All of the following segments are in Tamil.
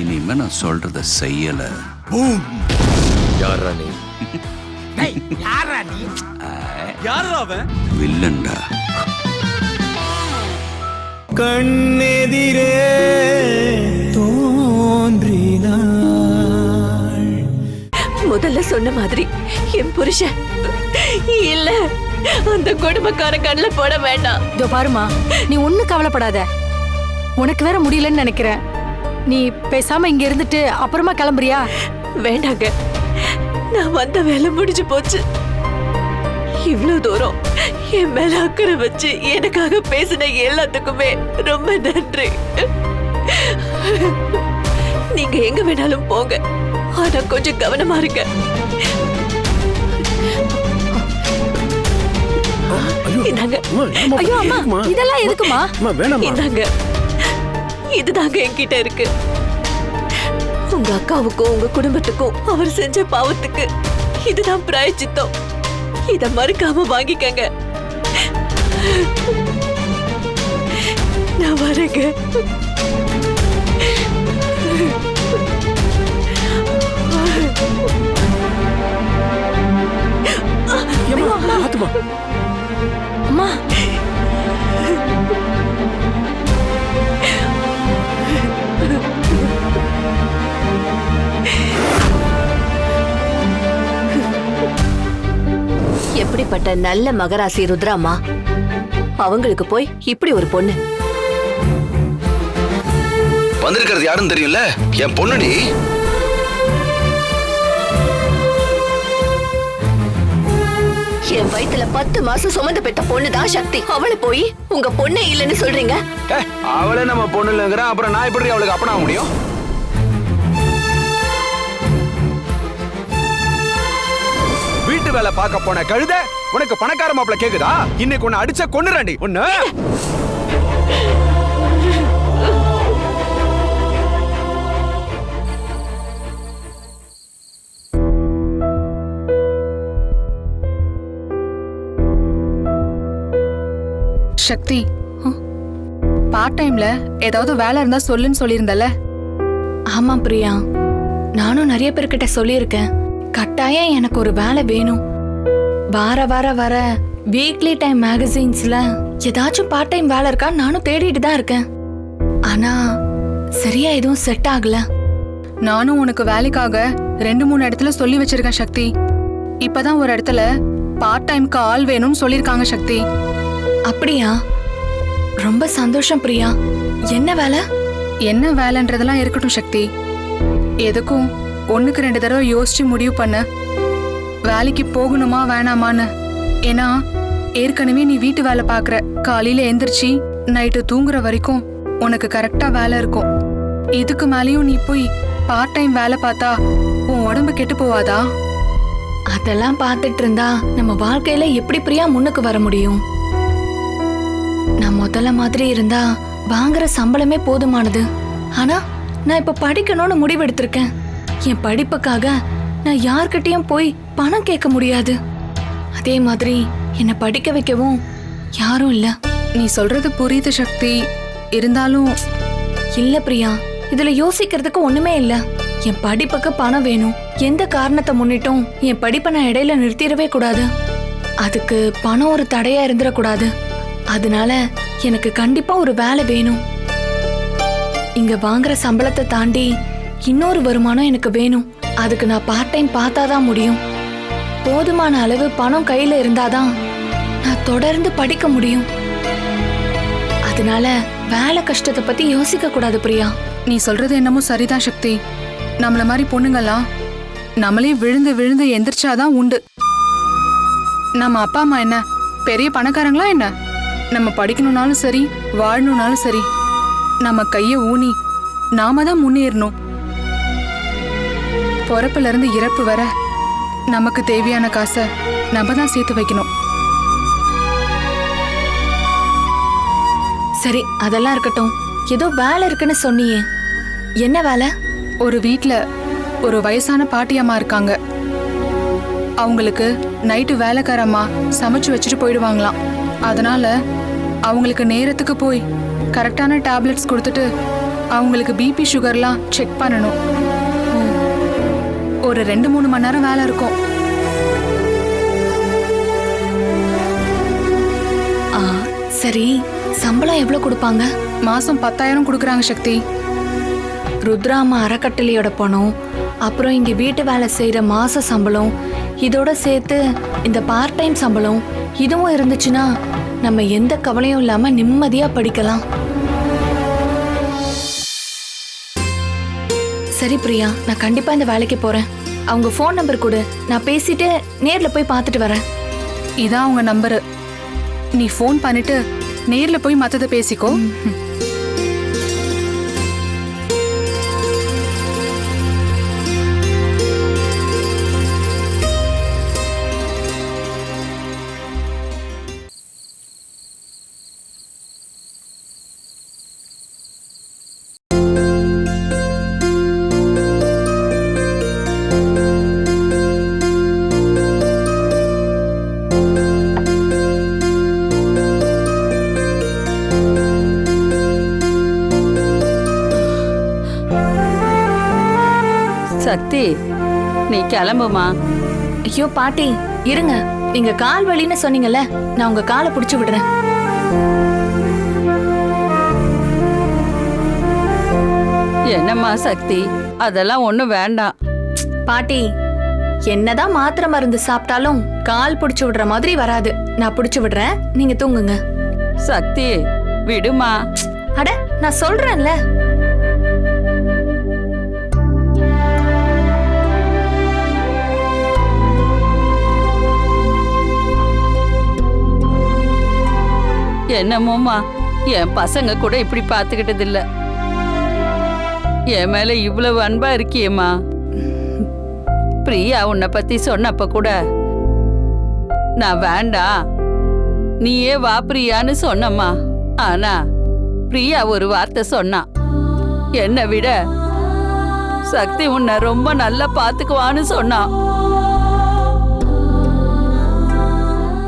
இனிமே நான் சொல்றத செய்யல. யாரா நீ? யாரா நீ? யாரா அவன்? வில்லன்டா. கண்ணெதிரே தோன்றினாள். முதல்ல சொன்ன மாதிரி என் புருஷன் இல்ல அந்த குடும்பக்கார கண்ணுல போட வேண்டாம். இதோ பாருமா நீ ஒன்னும் கவலைப்படாத. உனக்கு வேற முடியலன்னு நினைக்கிறேன். நீ பேசாம இங்க இருந்துட்டு அப்புறமா கிளம்புறியா? வேண்டாங்க. நான் வந்த வேலை முடிஞ்சு போச்சு. இவ்வளவு தூரம் என் மேல அக்கறை வச்சு எனக்காக பேசின எல்லாத்துக்குமே ரொம்ப நன்றி. நீங்க எங்க வேணாலும் போங்க. ஆனா கொஞ்சம் கவனமா இருங்க. இந்தாங்க. ஐயோ அம்மா இதெல்லாம் எதுக்குமா இந்தாங்க. இதுதாங்க என்கிட்ட இருக்கு. உங்க அக்காவுக்கும் உங்க குடும்பத்துக்கும் அவர் செஞ்ச பாவத்துக்கு இதுதான் பிராயச்சித்தம். இத மறுக்காம வாங்கிக்கங்க. நான் வரேங்க. எப்படிப்பட்ட நல்ல மகராசி ருத்ராமா? அவங்களுக்கு போய் இப்படி ஒரு பொண்ணு. வந்திருக்கிறது யாருன்னு தெரியும்ல? என் பொண்ணுடி என் வயித்துல பத்து மாசம் சுமந்து பெத்த பொண்ணுதான் சக்தி. அவளை போய் உங்க பொண்ணே இல்லைன்னு சொல்றீங்க? அவளே நம்ம பொண்ணு இல்லைங்கிறான் அப்புறம் நான் எப்படி அவளுக்கு அப்பனா முடியும்? வேலை பார்க்க போன கழுத உனக்கு பணக்கார மாப்பிள கேக்குதா? இன்னைக்கு உன்னை அடிச்ச கொன்னுறாண்டி ஒண்ணு. சக்தி பார்ட் டைம்ல ஏதாவது வேலை இருந்தா சொல்லுன்னு சொல்லியிருந்தல ஆமா பிரியா. நானும் நிறைய பேர்கிட்ட சொல்லியிருக்கேன். கட்டாயம் எனக்கு ஒரு வேலை வேணும். வார வார வர வீக்லி டைம் மேகசின்ஸ்ல ஏதாச்சும் பார்ட் டைம் வேலை இருக்கா நானும் தேடிட்டு தான் இருக்கேன். ஆனா சரியா எதுவும் செட் ஆகல. நானும் உனக்கு வேலைக்காக ரெண்டு மூணு இடத்துல சொல்லி வச்சிருக்கேன் சக்தி. இப்பதான் ஒரு இடத்துல பார்ட் டைம்க்கு ஆள் வேணும்னு சொல்லியிருக்காங்க சக்தி. அப்படியா? ரொம்ப சந்தோஷம் பிரியா. என்ன வேலை? என்ன வேலைன்றதெல்லாம் இருக்கட்டும் சக்தி. எதுக்கும் ஒன்றுக்கு ரெண்டு தடவை யோசிச்சு முடிவு பண்ண. வேலைக்கு போகணுமா வேணாமான்னு. ஏன்னா ஏற்கனவே நீ வீட்டு வேலை பார்க்குற. காலையில் எந்திரிச்சு நைட்டு தூங்குற வரைக்கும் உனக்கு கரெக்டாக வேலை இருக்கும். இதுக்கு மேலேயும் நீ போய் பார்ட் டைம் வேலை பார்த்தா உன் உடம்பு கெட்டு போவாதா? அதெல்லாம் பார்த்துட்டு இருந்தா நம்ம வாழ்க்கையில எப்படி பிரியா முன்னுக்கு வர முடியும்? நான் முதல்ல மாதிரி இருந்தா வாங்குற சம்பளமே போதுமானது. ஆனா நான் இப்ப படிக்கணும்னு முடிவெடுத்திருக்கேன். என் படிப்புக்காக நான் யார்கிட்டயும் போய் பணம் கேட்க முடியாது. அதே மாதிரி என்னை படிக்க வைக்கவும் யாரும் இல்ல. நீ சொல்றது புரியுது சக்தி. இருந்தாலும் இல்ல பிரியா இதுல யோசிக்கிறதுக்கு ஒண்ணுமே இல்ல. என் படிப்புக்கு பணம் வேணும். எந்த காரணத்தை முன்னிட்டும் என் படிப்பை நான் இடையில நிறுத்திடவே கூடாது. அதுக்கு பணம் ஒரு தடையா இருந்துடக்கூடாது. அதனால எனக்கு கண்டிப்பா ஒரு வேலை வேணும். இங்க வாங்குற சம்பளத்தை தாண்டி இன்னொரு வருமானம் எனக்கு வேணும். அதுக்கு நான் பார்ட் டைம் பார்த்தாதான் முடியும். போதுமான அளவு பணம் கையில இருந்தாதான் நான் தொடர்ந்து படிக்க முடியும். அதனால வேலை கஷ்டத்தை பத்தி யோசிக்க கூடாது பிரியா. நீ சொல்றது என்னமோ சரிதான் சக்தி. நம்மள மாதிரி பொண்ணுங்கெல்லாம் நம்மளே விழுந்து விழுந்து எந்திரிச்சாதான் உண்டு. நம்ம அப்பா அம்மா என்ன? பெரிய பணக்காரங்களா என்ன? நம்ம படிக்கணும்னாலும் சரி வாழணும்னாலும் சரி நம்ம கையை ஊனி நாம தான் முன்னேறணும். பிறப்புல இருந்து இறப்பு வர நமக்கு தேவையான காசை நம்ம தான் சேர்த்து வைக்கணும். சரி அதெல்லாம் இருக்கட்டும். ஏதோ வேலை இருக்குன்னு சொன்னியே. என்ன வேலை? ஒரு வீட்ல ஒரு வயசான பாட்டியம்மா இருக்காங்க. அவங்களுக்கு நைட்டு வேலைக்காரம்மா சமைச்சு வச்சுட்டு போயிடுவாங்களாம். அதனால அவங்களுக்கு நேரத்துக்கு போய் கரெக்டான டேப்லெட்ஸ் கொடுத்துட்டு அவங்களுக்கு பிபி சுகர்லாம் செக் பண்ணணும். ஒரு ரெண்டு மூணு மணி நேரம் வேலை இருக்கும். ஆ, சரி. சம்பளம் எவ்வளவு கொடுப்பாங்க? மாசம் பத்தாயிரம் கொடுக்குறாங்க சக்தி. ருத்ராமா அறக்கட்டளையோட பணம் அப்புறம் இங்க வீட்டு வேலை செய்யற மாச சம்பளம் இதோட சேர்த்து இந்த பார்ட் டைம் சம்பளம் இதுவும் இருந்துச்சுன்னா நம்ம எந்த கவலையும் இல்லாம நிம்மதியா படிக்கலாம். சரி பிரியா. நான் கண்டிப்பா இந்த வேலைக்கு போறேன். அவங்க ஃபோன் நம்பர் கொடு. நான் பேசிட்டு நேர்ல போய் பார்த்துட்டு வரேன். இதான் அவங்க நம்பரு நீ ஃபோன் பண்ணிட்டு நேர்ல போய் மத்தத பேசிக்கோ. சக்தி. நீ கிளம்புமா? ஐயோ பாட்டி இருங்க. நீங்க கால் வலின்னு சொன்னீங்கல்ல நான் உங்க காலை புடிச்சு விடுறேன். என்னம்மா சக்தி? அதெல்லாம் ஒண்ணும் வேண்டாம். பாட்டி என்னதான் மாத்திரை மருந்து சாப்பிட்டாலும் கால் புடிச்சு விடுற மாதிரி வராது. நான் புடிச்சு விடுறேன் நீங்க தூங்குங்க. சக்தி விடுமா? அட நான் சொல்றேன்ல. என்னமோமா என் பசங்க கூட இப்படி பார்த்துக்கிட்டது இல்ல என் மேல இவ்வளவு அன்பா இருக்கியேம்மா. பிரியா உன்னை பத்தி சொன்னப்ப கூட நான் வேண்டாம் நீயே வா பிரியான்னு சொன்னம்மா. ஆனா பிரியா ஒரு வார்த்தை சொன்னா என்னை விட சக்தி உன்னை ரொம்ப நல்லா பாத்துக்குவான்னு சொன்னான்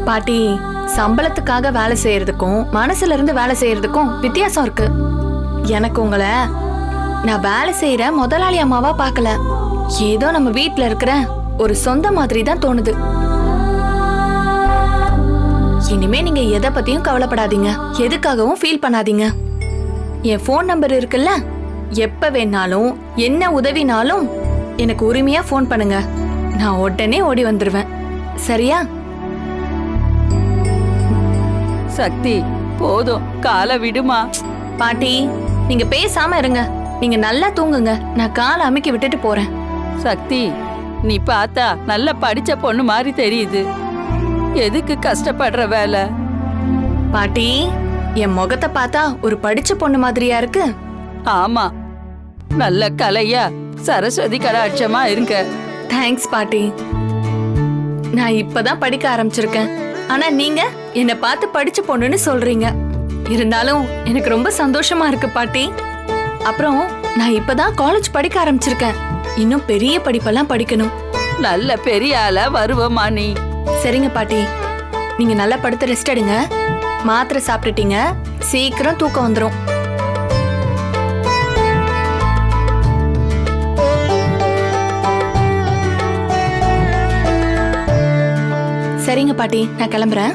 பாட்டி சம்பளத்துக்காக வேலை செய்யறதுக்கும் மனசுல இருந்து வேலை செய்யறதுக்கும் வித்தியாசம் இருக்கு. எனக்கு உங்களை நான் வேலை செய்யற முதலாளி அம்மாவா பார்க்கல. ஏதோ நம்ம வீட்ல இருக்கிற ஒரு சொந்த மாதிரி தான் தோணுது. இனிமே நீங்க எதை பத்தியும் கவலைப்படாதீங்க. எதுக்காகவும் ஃபீல் பண்ணாதீங்க. என் ஃபோன் நம்பர் இருக்குல்ல? எப்ப வேணாலும் என்ன உதவினாலும் எனக்கு உரிமையா ஃபோன் பண்ணுங்க. நான் உடனே ஓடி வந்துருவேன். சரியா? சக்தி. போதும். காலை விடுமா? பாட்டி நீங்க பேசாம இருங்க. நீங்க நல்லா தூங்குங்க. நான் காலை அமுக்கி விட்டுட்டு போறேன். சக்தி நீ பார்த்தா நல்ல படிச்ச பொண்ணு மாதிரி தெரியுது. எதுக்கு கஷ்டப்படுற வேலை? பாட்டி என் முகத்தை பார்த்தா ஒரு படிச்ச பொண்ணு மாதிரியா இருக்கு? ஆமா. நல்ல கலையா சரஸ்வதி கடாட்சமா இருக்க தேங்க்ஸ் பாட்டி. நான் இப்பதான் படிக்க ஆரம்பிச்சிருக்கேன். ஆனா நீங்க? என்ன பார்த்து படிச்ச பொண்ணுன்னு சொல்றீங்க. இருந்தாலும் எனக்கு ரொம்ப சந்தோஷமா இருக்கு பாட்டி. அப்புறம் நான் இப்பதான் காலேஜ் படிக்க ஆரம்பிச்சிருக்கேன். இன்னும் பெரிய படிப்பெல்லாம் படிக்கணும். நல்ல பெரிய ஆளா வருவமா நீ? சரிங்க பாட்டி. நீங்க நல்லா படுத்து ரெஸ்ட் எடுங்க. மாத்திரை சாப்பிட்டுட்டீங்க. சீக்கிரம் தூக்கம் வந்துடும் சரிங்க பாட்டி. நான் கிளம்புறேன்.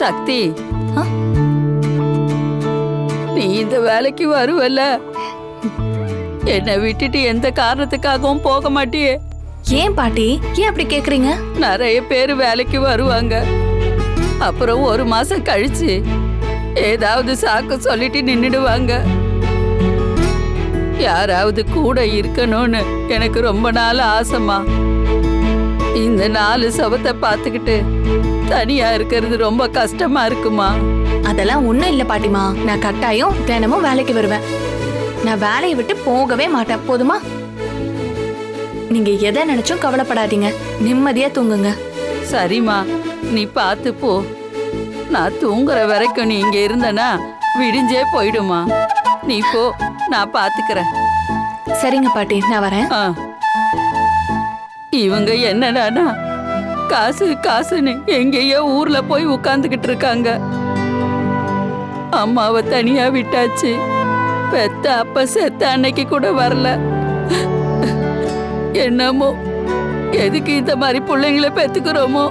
சக்தி? நீ இந்த வேலைக்கு வருவல்ல. என்னை விட்டுட்டு எந்த காரணத்துக்காகவும் போக மாட்டியே. ஏன் பாட்டி? ஏன் அப்படி கேக்குறீங்க? நிறைய பேர் வேலைக்கு வருவாங்க. அப்புறம் ஒரு மாசம் கழிச்சு ஏதாவது சாக்கு சொல்லிட்டு நின்னுடுவாங்க. யாராவது கூட இருக்கணும்னு எனக்கு ரொம்ப நாள் ஆசைமா இந்த நாலு சவத்தை பார்த்துக்கிட்டு தனியா இருக்கிறது ரொம்ப கஷ்டமா இருக்குமா? அதெல்லாம் ஒண்ணும் இல்ல பாட்டிமா. நான் கட்டாயம் தினமும் வேலைக்கு வருவேன். நான் வேலையை விட்டு போகவே மாட்டேன். போதுமா? நீங்க எதை நினைச்சும் கவலைப்படாதீங்க. நிம்மதியா தூங்குங்க. சரிம்மா. நீ பார்த்து போ. நான் தூங்குற வரைக்கும் நீ இங்க இருந்தனா விடிஞ்சே போயிடுமா. நீ போ. நான் பாத்துக்கிறேன் சரிங்க பாட்டி. நான் வரேன். ஆ. இவங்க என்னடானா காசு காசுன்னு எங்கேயோ ஊர்ல போய் உட்காந்துக்கிட்டு இருக்காங்க. அம்மாவை தனியா விட்டாச்சு. பெத்த அப்ப செத்த அன்னைக்கு கூட வரல. என்னமோ எதுக்கு இந்த மாதிரி பிள்ளைங்களை பெத்துக்கிறோமோ?